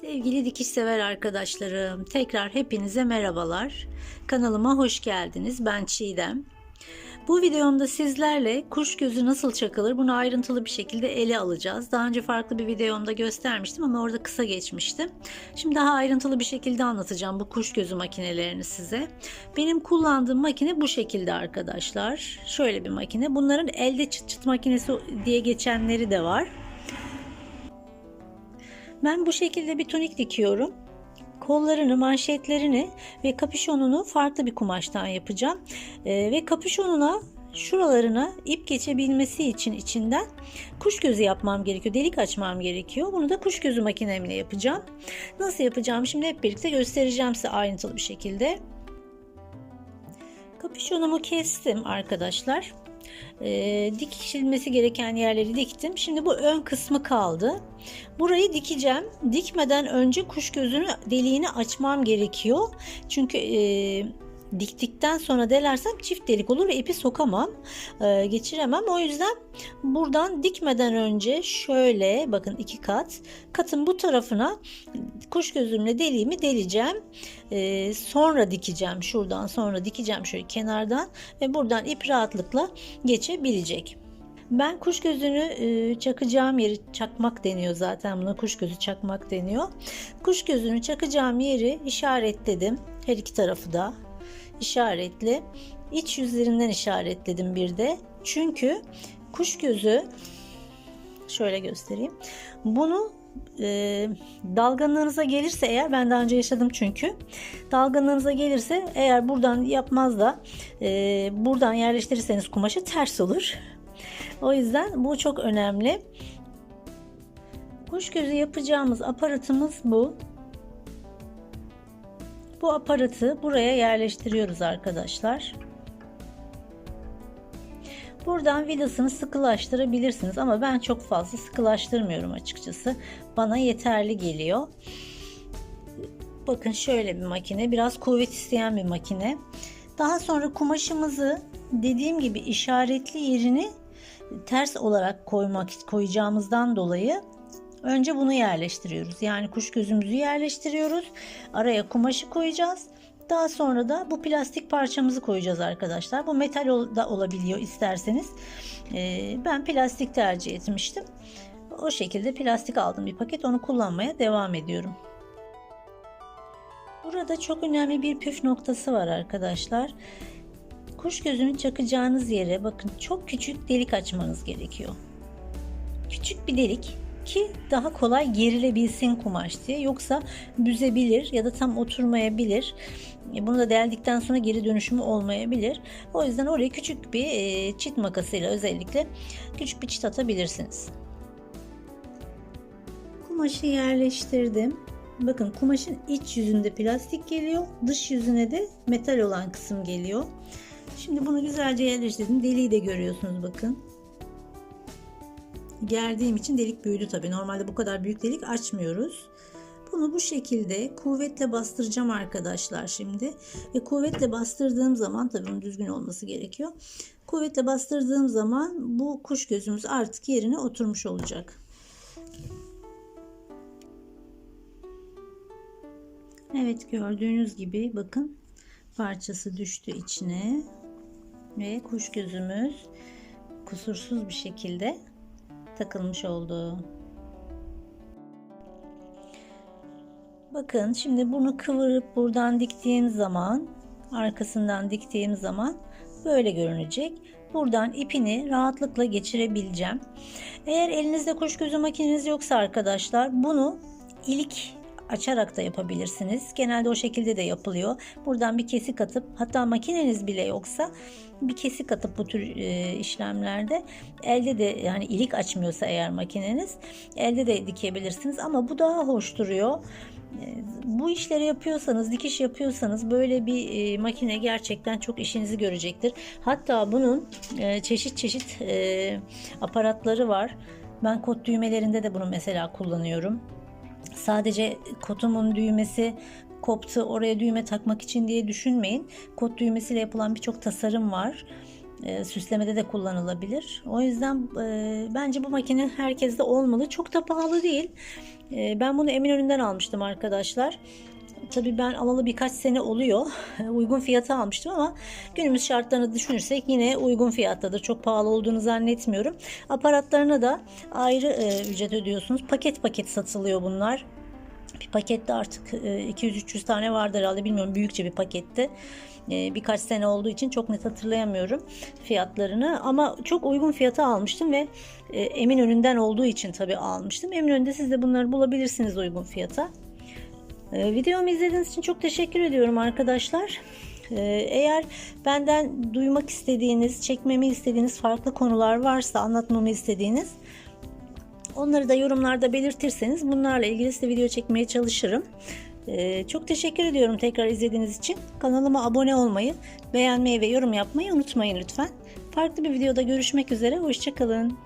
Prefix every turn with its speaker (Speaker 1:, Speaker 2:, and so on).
Speaker 1: Sevgili dikiş sever arkadaşlarım, tekrar hepinize merhabalar. Kanalıma hoş geldiniz. Ben Çiğdem. Bu videomda sizlerle kuş gözü nasıl çakılır bunu ayrıntılı bir şekilde ele alacağız. Daha önce farklı bir videomda göstermiştim ama orada kısa geçmiştim. Şimdi daha ayrıntılı bir şekilde anlatacağım bu kuş gözü makinelerini size. Benim kullandığım makine bu şekilde arkadaşlar. Şöyle bir makine. Bunların elde çıt çıt makinesi diye geçenleri de var. Ben bu şekilde bir tunik dikiyorum. Kollarını, manşetlerini ve kapüşonunu farklı bir kumaştan yapacağım. Ee, ve kapüşonuna şuralarına ip geçebilmesi için içinden kuş gözü yapmam gerekiyor. Delik açmam gerekiyor. Bunu da kuş gözü makinemle yapacağım. Nasıl yapacağım şimdi hep birlikte göstereceğim size ayrıntılı bir şekilde. Kapüşonumu kestim arkadaşlar. Ee, dikilmesi gereken yerleri diktim. Şimdi bu ön kısmı kaldı. Burayı dikeceğim. Dikmeden önce kuş gözünü deliğini açmam gerekiyor. Çünkü e, diktikten sonra delersem çift delik olur ve ipi sokamam. E, geçiremem. O yüzden buradan dikmeden önce şöyle bakın iki kat katın bu tarafına kuş gözümle deliğimi deleceğim. E, sonra dikeceğim. Şuradan sonra dikeceğim şöyle kenardan ve buradan ip rahatlıkla geçebilecek. Ben kuş gözünü e, çakacağım yeri çakmak deniyor zaten buna kuş gözü çakmak deniyor. Kuş gözünü çakacağım yeri işaretledim. Her iki tarafı da işaretli. İç yüzlerinden işaretledim bir de. Çünkü kuş gözü şöyle göstereyim. Bunu e, dalgınlığınıza gelirse eğer ben daha önce yaşadım çünkü dalgınlığınıza gelirse eğer buradan yapmaz da e, buradan yerleştirirseniz kumaşı ters olur. O yüzden bu çok önemli. Kuş gözü yapacağımız aparatımız bu. Bu aparatı buraya yerleştiriyoruz arkadaşlar. Buradan vidasını sıkılaştırabilirsiniz ama ben çok fazla sıkılaştırmıyorum açıkçası. Bana yeterli geliyor. Bakın şöyle bir makine. Biraz kuvvet isteyen bir makine. Daha sonra kumaşımızı dediğim gibi işaretli yerini ters olarak koymak koyacağımızdan dolayı önce bunu yerleştiriyoruz. Yani kuş gözümüzü yerleştiriyoruz. Araya kumaşı koyacağız. Daha sonra da bu plastik parçamızı koyacağız arkadaşlar. Bu metal da olabiliyor isterseniz. Ee, ben plastik tercih etmiştim. O şekilde plastik aldım bir paket. Onu kullanmaya devam ediyorum. Burada çok önemli bir püf noktası var arkadaşlar. Kuş gözünü çakacağınız yere bakın çok küçük delik açmanız gerekiyor. Küçük bir delik ki daha kolay gerilebilsin kumaş diye. Yoksa büzebilir ya da tam oturmayabilir. E, bunu da deldikten sonra geri dönüşümü olmayabilir. O yüzden oraya küçük bir e, çit makasıyla özellikle küçük bir çit atabilirsiniz. Kumaşı yerleştirdim. Bakın kumaşın iç yüzünde plastik geliyor. Dış yüzüne de metal olan kısım geliyor. Şimdi bunu güzelce yerleştirdim. Deliği de görüyorsunuz bakın. Gerdiğim için delik büyüdü tabi. Normalde bu kadar büyük delik açmıyoruz. Bunu bu şekilde kuvvetle bastıracağım arkadaşlar şimdi. Ve kuvvetle bastırdığım zaman tabi bunun düzgün olması gerekiyor. Kuvvetle bastırdığım zaman bu kuş gözümüz artık yerine oturmuş olacak. Evet gördüğünüz gibi bakın parçası düştü içine ve kuş gözümüz kusursuz bir şekilde takılmış oldu. Bakın şimdi bunu kıvırıp buradan diktiğim zaman arkasından diktiğim zaman böyle görünecek. Buradan ipini rahatlıkla geçirebileceğim. Eğer elinizde kuş gözü makineniz yoksa arkadaşlar bunu ilik açarak da yapabilirsiniz. Genelde o şekilde de yapılıyor. Buradan bir kesik atıp hatta makineniz bile yoksa bir kesik atıp bu tür e, işlemlerde elde de yani ilik açmıyorsa eğer makineniz elde de dikebilirsiniz ama bu daha hoş duruyor. E, bu işleri yapıyorsanız, dikiş yapıyorsanız böyle bir e, makine gerçekten çok işinizi görecektir. Hatta bunun e, çeşit çeşit e, aparatları var. Ben kot düğmelerinde de bunu mesela kullanıyorum. Sadece kotumun düğmesi koptu oraya düğme takmak için diye düşünmeyin. Kot düğmesiyle yapılan birçok tasarım var. E, süslemede de kullanılabilir. O yüzden e, bence bu makine herkeste olmalı. Çok da pahalı değil. E, ben bunu Eminönü'nden almıştım arkadaşlar. Tabii ben alalı birkaç sene oluyor. uygun fiyata almıştım ama günümüz şartlarını düşünürsek yine uygun fiyattadır. Çok pahalı olduğunu zannetmiyorum. Aparatlarına da ayrı e, ücret ödüyorsunuz. Paket paket satılıyor bunlar. Bir pakette artık e, 200-300 tane vardır herhalde bilmiyorum büyükçe bir pakette. E, birkaç sene olduğu için çok net hatırlayamıyorum fiyatlarını ama çok uygun fiyata almıştım ve e, Eminönü'nden olduğu için tabii almıştım. Eminönü'nde siz de bunları bulabilirsiniz uygun fiyata. E, videomu izlediğiniz için çok teşekkür ediyorum arkadaşlar. E, Eğer benden duymak istediğiniz, çekmemi istediğiniz farklı konular varsa, anlatmamı istediğiniz onları da yorumlarda belirtirseniz bunlarla ilgili size video çekmeye çalışırım. Ee, çok teşekkür ediyorum tekrar izlediğiniz için. Kanalıma abone olmayı, beğenmeyi ve yorum yapmayı unutmayın lütfen. Farklı bir videoda görüşmek üzere. Hoşçakalın.